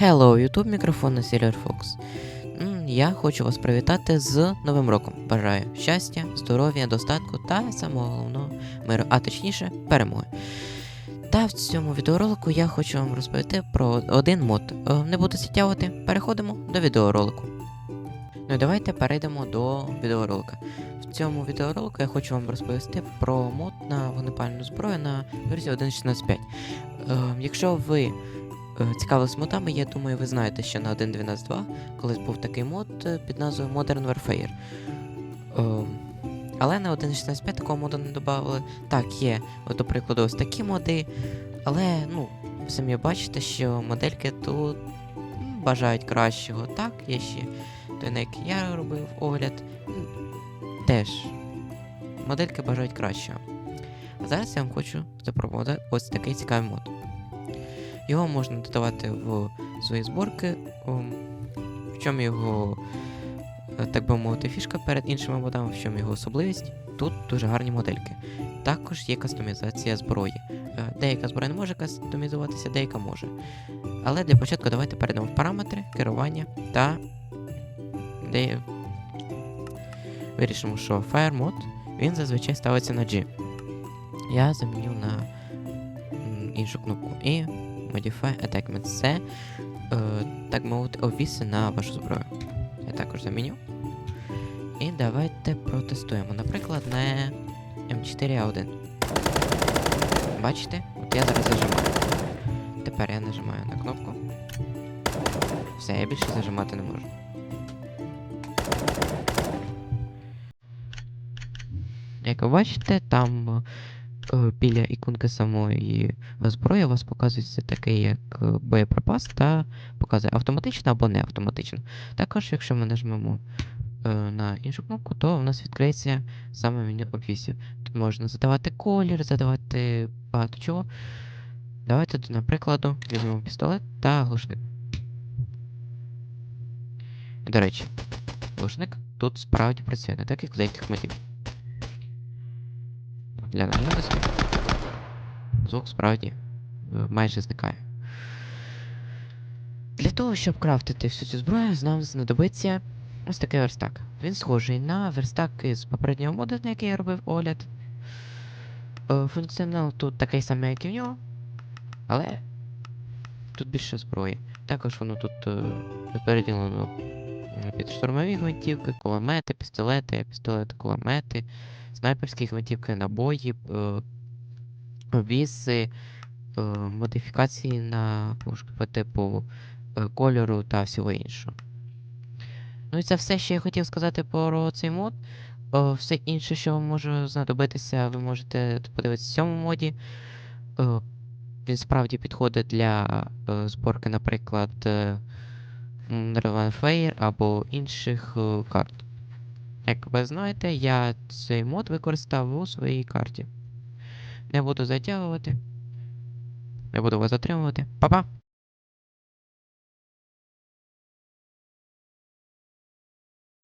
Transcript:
Hello, YouTube, мікрофон на Silver Fox. Я хочу вас привітати з Новим роком. Бажаю щастя, здоров'я, достатку та самого головного миру, а точніше перемоги. Та в цьому відеоролику я хочу вам розповісти про один мод. Е, Не буду затягувати, переходимо до відеоролику. Ну і давайте перейдемо до відеоролика. В цьому відеоролику я хочу вам розповісти про мод на вогнепальну зброю на версії 1.16.5. Е, Якщо ви е, цікавились модами, я думаю, ви знаєте, що на 1.12.2 колись був такий мод е, під назвою Modern Warfare. Е, але на 1.16.5 такого моду не додавали. Так, є, от, до прикладу, ось такі моди, але, ну, самі бачите, що модельки тут бажають кращого. Так, є ще той, на який я робив огляд. Теж модельки бажають кращого. А зараз я вам хочу запропонувати ось такий цікавий мод. Його можна додавати в свої зборки. В чому його, е, так би мовити, фішка перед іншими модами, в чому його особливість. Тут дуже гарні модельки. Також є кастомізація зброї. Е, Деяка зброя не може кастомізуватися, деяка може. Але для початку давайте перейдемо в параметри, керування та де вирішимо, що Fire Mode він зазвичай ставиться на G. Я заміню на іншу кнопку. І Modify Attackment це, так мовити, обвіси на вашу зброю. Я також заміню. І давайте протестуємо. Наприклад, на М4А1. Бачите? От я зараз зажимаю. Тепер я нажимаю на кнопку. Все, я більше зажимати не можу. Як ви бачите, там біля іконки самої зброї у вас показується такий як е, боєприпас та показує автоматично або не автоматично. Також, якщо ми нажмемо е, на іншу кнопку, то у нас відкриється саме меню обвісів. Тут можна задавати колір, задавати багато чого. Давайте, наприклад, візьмемо пістолет та глушник. До речі, глушник тут справді працює, не так як в деяких мотивів. Для наявності звук справді е, майже зникає. Для того, щоб крафтити всю цю зброю, нам знадобиться ось такий верстак. Він схожий на верстак із попереднього моду, на який я робив огляд. Е, Функціонал тут такий самий, як і в нього, але тут більше зброї. Також воно тут е, переділено під штурмові гвинтівки, кулемети, пістолети, пістолети, кулемети, снайперські гвинтівки, набої, е, обвіси, е, модифікації на пушки по типу е, кольору та всього іншого. Ну і це все, що я хотів сказати про цей мод. Все інше, що вам може знадобитися, ви можете подивитися в цьому моді. Він справді підходить для зборки, наприклад, Relevant Flare або інших карт. Як ви знаєте, я цей мод використав у своїй карті. Не буду затягувати. Не буду вас затримувати. Па-па!